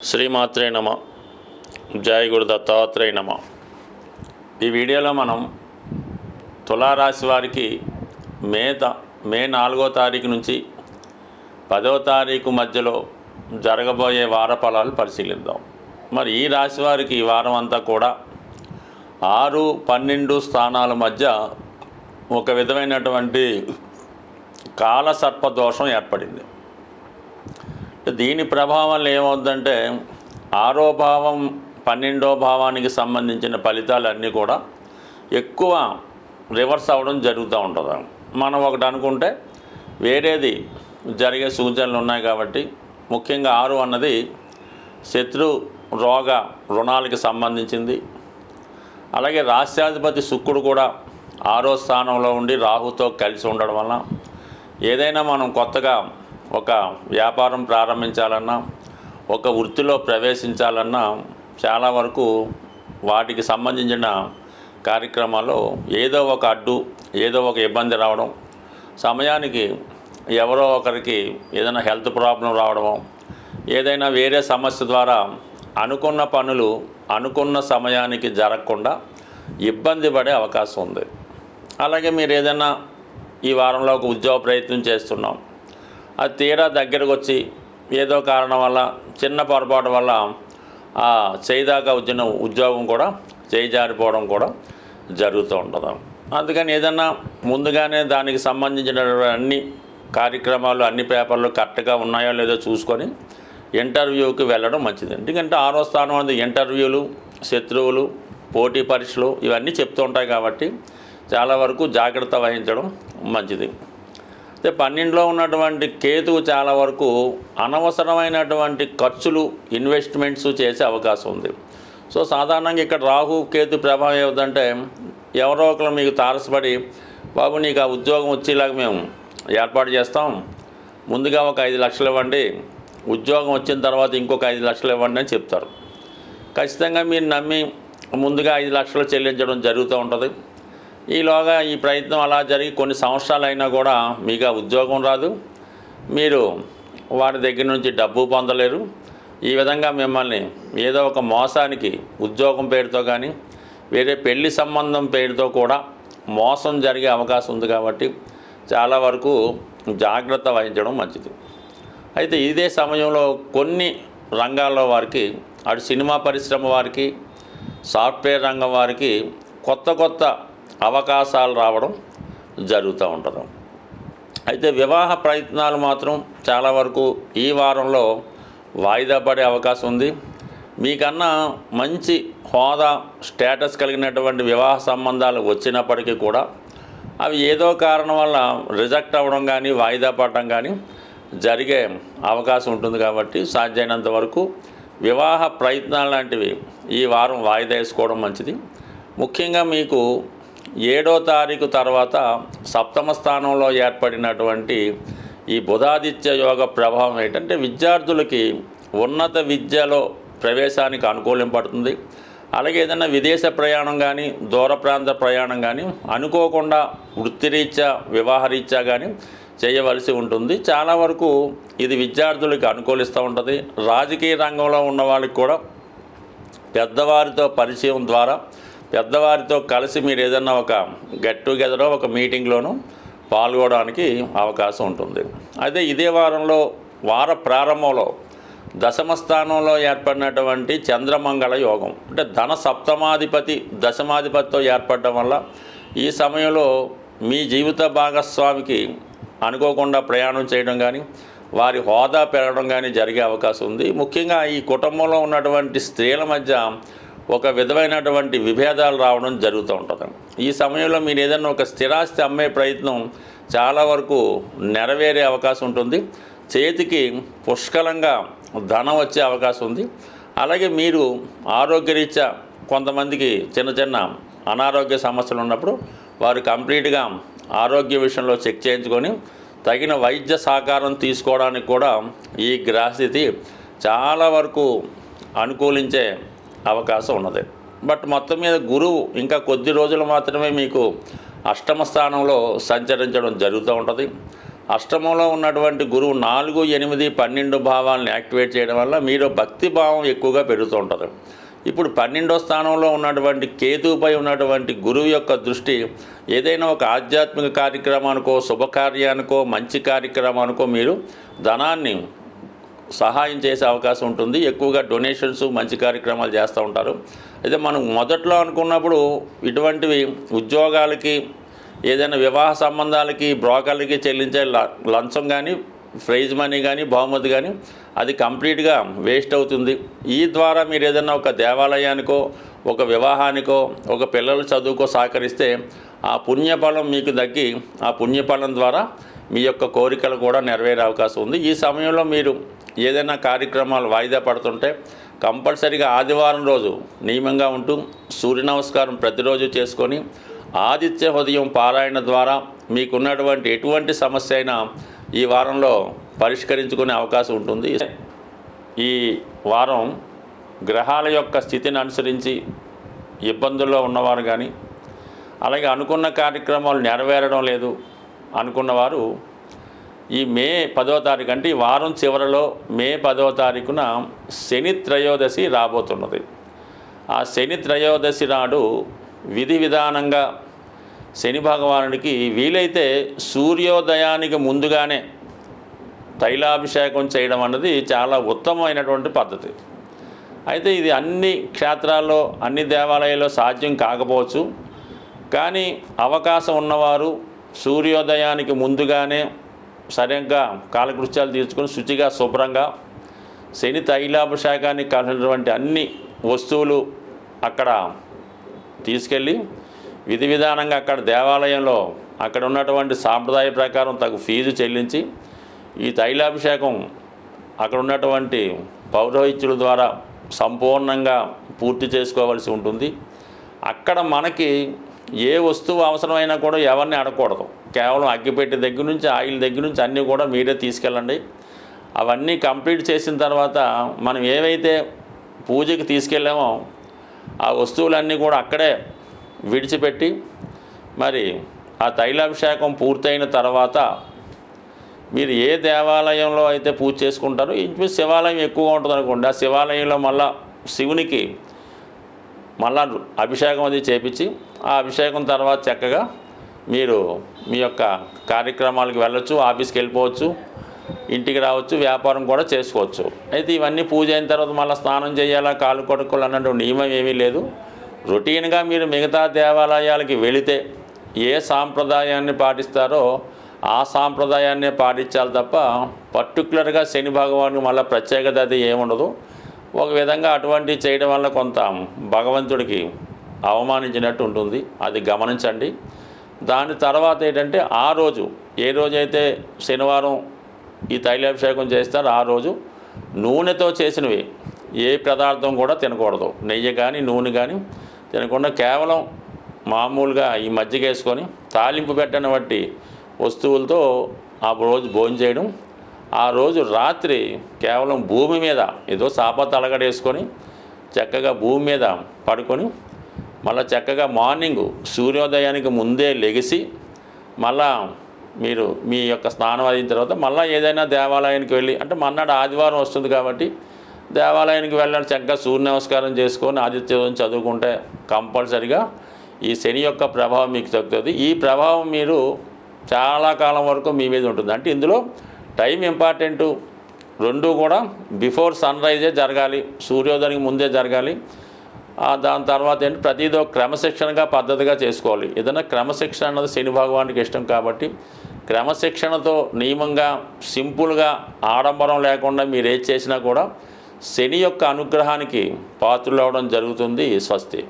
శ్రీమాత్రే నమ. జయ గురు దత్తాత్రేయ నమ. ఈ వీడియోలో మనం తులారాశి వారికి మే త మే నాలుగో తారీఖు నుంచి పదో తారీఖు మధ్యలో జరగబోయే వార ఫలాలు పరిశీలిద్దాం. మరి ఈ రాశి వారికి ఈ వారం అంతా కూడా ఆరు పన్నెండు స్థానాల మధ్య ఒక విధమైనటువంటి కాలసర్ప దోషం ఏర్పడింది. దీని ప్రభావం వల్ల ఏమవుతుందంటే ఆరో భావం పన్నెండో భావానికి సంబంధించిన ఫలితాలన్నీ కూడా ఎక్కువ రివర్స్ అవ్వడం జరుగుతూ ఉంటుంది. మనం ఒకటి అనుకుంటే వేరేది జరిగే సూచనలు ఉన్నాయి కాబట్టి ముఖ్యంగా ఆరు అన్నది శత్రు రోగ రుణాలకి సంబంధించింది. అలాగే రాష్ట్రాధిపతి శుక్రుడు కూడా ఆరో స్థానంలో ఉండి రాహుతో కలిసి ఉండడం వలన ఏదైనా మనం కొత్తగా ఒక వ్యాపారం ప్రారంభించాలన్నా ఒక వృత్తిలో ప్రవేశించాలన్నా చాలా వరకు వాటికి సంబంధించిన కార్యక్రమాల్లో ఏదో ఒక అడ్డు ఏదో ఒక ఇబ్బంది రావడం సమయానికి ఎవరో ఒకరికి ఏదైనా హెల్త్ ప్రాబ్లం రావడం ఏదైనా వేరే సమస్య ద్వారా అనుకున్న పనులు అనుకున్న సమయానికి జరగకుండా ఇబ్బంది పడే అవకాశం ఉంది. అలాగే మీరు ఏదైనా ఈ వారంలో ఒక ఉద్యోగ ప్రయత్నం చేస్తున్నాం. అది తీరా దగ్గరకు వచ్చి ఏదో కారణం వల్ల చిన్న పొరపాటు వల్ల ఆ చేయిదాకా వచ్చిన ఉద్యోగం కూడా చేయిజారిపోవడం కూడా జరుగుతూ ఉంటుంది. అందుకని ఏదన్నా ముందుగానే దానికి సంబంధించిన అన్ని కార్యక్రమాలు అన్ని పేపర్లు కరెక్ట్గా ఉన్నాయో లేదో చూసుకొని ఇంటర్వ్యూకి వెళ్ళడం మంచిది. ఎందుకంటే ఆరో స్థానం అనేది ఇంటర్వ్యూలు శత్రువులు పోటీ పరీక్షలు ఇవన్నీ చెప్తూ ఉంటాయి కాబట్టి చాలా వరకు జాగ్రత్త వహించడం మంచిది. అయితే పన్నెండులో ఉన్నటువంటి కేతువు చాలా వరకు అనవసరమైనటువంటి ఖర్చులు ఇన్వెస్ట్మెంట్స్ చేసే అవకాశం ఉంది. సో సాధారణంగా ఇక్కడ రాహు కేతు ప్రభావం ఏమిటంటే ఎవరో ఒకరు మీకు తారసపడి బాబు నీకు ఆ ఉద్యోగం వచ్చేలాగా మేము ఏర్పాటు చేస్తాం. ముందుగా ఒక ఐదు లక్షలు ఇవ్వండి. ఉద్యోగం వచ్చిన తర్వాత ఇంకొక ఐదు లక్షలు ఇవ్వండి అని చెప్తారు. ఖచ్చితంగా మీరు నమ్మి ముందుగా ఐదు లక్షలు చెల్లించడం జరుగుతూ ఉంటుంది. ఈలోగా ఈ ప్రయత్నం అలా జరిగి కొన్ని సంవత్సరాలు అయినా కూడా మీకు ఉద్యోగం రాదు. మీరు వారి దగ్గర నుంచి డబ్బు పొందలేరు. ఈ విధంగా మిమ్మల్ని ఏదో ఒక మోసానికి ఉద్యోగం పేరుతో కానీ వేరే పెళ్ళి సంబంధం పేరుతో కూడా మోసం జరిగే అవకాశం ఉంది కాబట్టి చాలా వరకు జాగ్రత్త వహించడం మంచిది. అయితే ఇదే సమయంలో కొన్ని రంగాల్లో వారికి అటు సినిమా పరిశ్రమ వారికి సాఫ్ట్వేర్ రంగం వారికి కొత్త కొత్త అవకాశాలు రావడం జరుగుతూ ఉంటుంది. అయితే వివాహ ప్రయత్నాలు మాత్రం చాలా వరకు ఈ వారంలో వాయిదా పడే అవకాశం ఉంది. మీకన్నా మంచి హోదా స్టేటస్ కలిగినటువంటి వివాహ సంబంధాలు వచ్చినప్పటికీ కూడా అవి ఏదో కారణం వల్ల రిజెక్ట్ అవ్వడం కానీ వాయిదా పడడం కానీ జరిగే అవకాశం ఉంటుంది కాబట్టి సాధ్యమైనంత వరకు వివాహ ప్రయత్నాలు లాంటివి ఈ వారం వాయిదా వేసుకోవడం మంచిది. ముఖ్యంగా మీకు ఏడో తారీఖు తర్వాత సప్తమ స్థానంలో ఏర్పడినటువంటి ఈ బుధాదిత్య యోగ ప్రభావం ఏంటంటే విద్యార్థులకి ఉన్నత విద్యలో ప్రవేశానికి అనుకూలింపడుతుంది అలాగే ఏదైనా విదేశ ప్రయాణం కానీ దూర ప్రాంత ప్రయాణం కానీ అనుకోకుండా వృత్తిరీత్యా వివాహరీత్యా కానీ చేయవలసి ఉంటుంది. చాలా వరకు ఇది విద్యార్థులకి అనుకూలిస్తూ ఉంటుంది. రాజకీయ రంగంలో ఉన్న వాళ్ళకి కూడా పెద్దవారితో పరిచయం ద్వారా పెద్దవారితో కలిసి మీరు ఏదన్నా ఒక గెట్ టుగెదరో ఒక మీటింగ్లోనూ పాల్గొనడానికి అవకాశం ఉంటుంది. అయితే ఇదే వారంలో వార ప్రారంభంలో దశమ స్థానంలో ఏర్పడినటువంటి చంద్రమంగళ యోగం అంటే ధన సప్తమాధిపతి దశమాధిపతితో ఏర్పడడం వల్ల ఈ సమయంలో మీ జీవిత భాగస్వామికి అనుకోకుండా ప్రయాణం చేయడం కానీ వారి హోదా పెరగడం కానీ జరిగే అవకాశం ఉంది. ముఖ్యంగా ఈ కుటుంబంలో ఉన్నటువంటి స్త్రీల మధ్య ఒక విధమైనటువంటి విభేదాలు రావడం జరుగుతూ ఉంటుంది ఈ సమయంలో మీరు ఏదైనా ఒక స్థిరాస్తి అమ్మే ప్రయత్నం చాలా వరకు నెరవేరే అవకాశం ఉంటుంది. చేతికి పుష్కలంగా ధనం వచ్చే అవకాశం ఉంది. అలాగే మీరు ఆరోగ్యరీత్యా కొంతమందికి చిన్న చిన్న అనారోగ్య సమస్యలు ఉన్నప్పుడు వారు కంప్లీట్గా ఆరోగ్య విషయంలో చెక్ చేయించుకొని తగిన వైద్య సహకారం తీసుకోవడానికి కూడా ఈ గ్రహస్థితి చాలా వరకు అనుకూలించే అవకాశం ఉన్నది. బట్ మొత్తం మీద గురువు ఇంకా కొద్ది రోజులు మాత్రమే మీకు అష్టమ స్థానంలో సంచరించడం జరుగుతూ ఉంటుంది. అష్టమంలో ఉన్నటువంటి గురువు నాలుగు ఎనిమిది పన్నెండు భావాలను యాక్టివేట్ చేయడం వల్ల మీరు భక్తి భావం ఎక్కువగా పెరుగుతూ ఉంటుంది. ఇప్పుడు పన్నెండో స్థానంలో ఉన్నటువంటి కేతువుపై ఉన్నటువంటి గురువు యొక్క దృష్టి ఏదైనా ఒక ఆధ్యాత్మిక కార్యక్రమానికో శుభకార్యానికో మంచి కార్యక్రమానికో మీరు ధనాన్ని సహాయం చేసే అవకాశం ఉంటుంది. ఎక్కువగా డొనేషన్స్ మంచి కార్యక్రమాలు చేస్తూ ఉంటారు. అయితే మనం మొదట్లో అనుకున్నప్పుడు ఇటువంటివి ఉద్యోగాలకి ఏదైనా వివాహ సంబంధాలకి బ్రోకర్లకి చెల్లించే ల- లంచం కానీ ప్రైజ్ మనీ కానీ బహుమతి కానీ అది కంప్లీట్గా వేస్ట్ అవుతుంది. ఈ ద్వారా మీరు ఏదైనా ఒక దేవాలయానికో ఒక వివాహానికో ఒక పిల్లల చదువుకో సహకరిస్తే ఆ పుణ్యఫలం మీకు దక్కి ఆ పుణ్యఫలం ద్వారా మీ యొక్క కోరికలు కూడా నెరవేరే అవకాశం ఉంది. ఈ సమయంలో మీరు ఏదైనా కార్యక్రమాలు వాయిదా పడుతుంటే కంపల్సరీగా ఆదివారం రోజు నియమంగా ఉంటూ సూర్య నమస్కారం ప్రతిరోజు చేసుకొని ఆదిత్య హృదయం పారాయణ ద్వారా మీకున్నటువంటి ఎటువంటి సమస్య అయినా ఈ వారంలో పరిష్కరించుకునే అవకాశం ఉంటుంది. ఈ వారం గ్రహాల యొక్క స్థితిని అనుసరించి ఇబ్బందుల్లో ఉన్నవారు కానీ అలాగే అనుకున్న కార్యక్రమాలు నెరవేరడం లేదు అనుకున్నవారు ఈ మే పదో తారీఖు అంటే ఈ వారం చివరిలో మే పదో తారీఖున శని త్రయోదశి రాబోతున్నది. ఆ శని త్రయోదశి నాడు విధి విధానంగా శని భగవానుడికి వీలైతే సూర్యోదయానికి ముందుగానే తైలాభిషేకం చేయడం అన్నది చాలా ఉత్తమమైనటువంటి పద్ధతి. అయితే ఇది అన్ని క్షేత్రాల్లో అన్ని దేవాలయాల్లో సాధ్యం కాకపోవచ్చు. కానీ అవకాశం ఉన్నవారు సూర్యోదయానికి ముందుగానే సరిగ్గా కాలకృత్యాలు తీర్చుకొని శుచిగా శుభ్రంగా శని తైలాభిషేకానికి కావాల్సినటువంటి అన్ని వస్తువులు అక్కడ తీసుకెళ్ళి విధి విధానంగా అక్కడ దేవాలయంలో అక్కడ ఉన్నటువంటి సాంప్రదాయ ప్రకారం తగు ఫీజు చెల్లించి ఈ తైలాభిషేకం అక్కడ ఉన్నటువంటి పౌరోహిత్యుల ద్వారా సంపూర్ణంగా పూర్తి చేసుకోవాల్సి ఉంటుంది. అక్కడ మనకి ఏ వస్తువు అవసరమైనా కూడా ఎవరిని అడగకూడదు. కేవలం అగ్గిపెట్టి దగ్గర నుంచి ఆయిల్ దగ్గర నుంచి అన్నీ కూడా మీరే తీసుకెళ్ళండి. అవన్నీ కంప్లీట్ చేసిన తర్వాత మనం ఏవైతే పూజకి తీసుకెళ్ళామో ఆ వస్తువులన్నీ కూడా అక్కడే విడిచిపెట్టి మరి ఆ తైలాభిషేకం పూర్తయిన తర్వాత మీరు ఏ దేవాలయంలో అయితే పూజ చేసుకుంటారో ఇంచుమించు శివాలయం ఎక్కువగా ఉంటుంది అనుకోండి. ఆ శివాలయంలో మళ్ళా శివునికి మళ్ళా అభిషేకం అది చేపించి ఆ అభిషేకం తర్వాత చక్కగా మీరు మీ యొక్క కార్యక్రమాలకు వెళ్ళొచ్చు ఆఫీస్కి వెళ్ళిపోవచ్చు ఇంటికి రావచ్చు వ్యాపారం కూడా చేసుకోవచ్చు. అయితే ఇవన్నీ పూజ అయిన తర్వాత మళ్ళీ స్నానం చేయాలా కాలు కొడుకోవాలి అన్నటువంటి నియమం ఏమీ లేదు. రొటీన్గా మీరు మిగతా దేవాలయాలకి వెళితే ఏ సాంప్రదాయాన్ని పాటిస్తారో ఆ సాంప్రదాయాన్నే పాటించాలి తప్ప పర్టికులర్గా శని భగవానికి మళ్ళీ ప్రత్యేకత అది ఏముండదు ఒక విధంగా అటువంటివి చేయడం వల్ల కొంత భగవంతుడికి అవమానించినట్టు ఉంటుంది. అది గమనించండి. దాని తర్వాత ఏంటంటే ఆ రోజు ఏ రోజైతే శనివారం ఈ తైలాభిషేకం చేస్తారో ఆ రోజు నూనెతో చేసినవి ఏ పదార్థం కూడా తినకూడదు. నెయ్యి కానీ నూనె కానీ తినకుండా కేవలం మామూలుగా ఈ మజ్జిగ వేసుకొని తాలింపు పెట్టని బట్టి వస్తువులతో ఆ రోజు భోజనం చేయడం. ఆ రోజు రాత్రి కేవలం భూమి మీద ఏదో సాప తలగడేసుకొని చక్కగా భూమి మీద పడుకొని మళ్ళీ చక్కగా మార్నింగ్ సూర్యోదయానికి ముందే లెగిసి మళ్ళా మీరు మీ యొక్క స్నానం అయిన తర్వాత మళ్ళీ ఏదైనా దేవాలయానికి వెళ్ళి అంటే మన్నాడు ఆదివారం వస్తుంది కాబట్టి దేవాలయానికి వెళ్ళాలి చక్కగా సూర్య నమస్కారం చేసుకొని ఆదిత్యం చదువుకుంటే కంపల్సరిగా ఈ శని యొక్క ప్రభావం మీకు తగ్గుతుంది. ఈ ప్రభావం మీరు చాలా కాలం వరకు మీ మీద ఉంటుంది. అంటే ఇందులో టైం ఇంపార్టెంటు రెండు కూడా బిఫోర్ సన్ రైజే జరగాలి సూర్యోదయానికి ముందే జరగాలి. దాని తర్వాత ఏంటి ప్రతిదో క్రమశిక్షణగా పద్ధతిగా చేసుకోవాలి. ఏదైనా క్రమశిక్షణ అన్నది శని భగవానికి ఇష్టం కాబట్టి క్రమశిక్షణతో నియమంగా సింపుల్గా ఆడంబరం లేకుండా మీరు ఏది చేసినా కూడా శని యొక్క అనుగ్రహానికి పాత్రలు అవడం జరుగుతుంది స్వస్తి.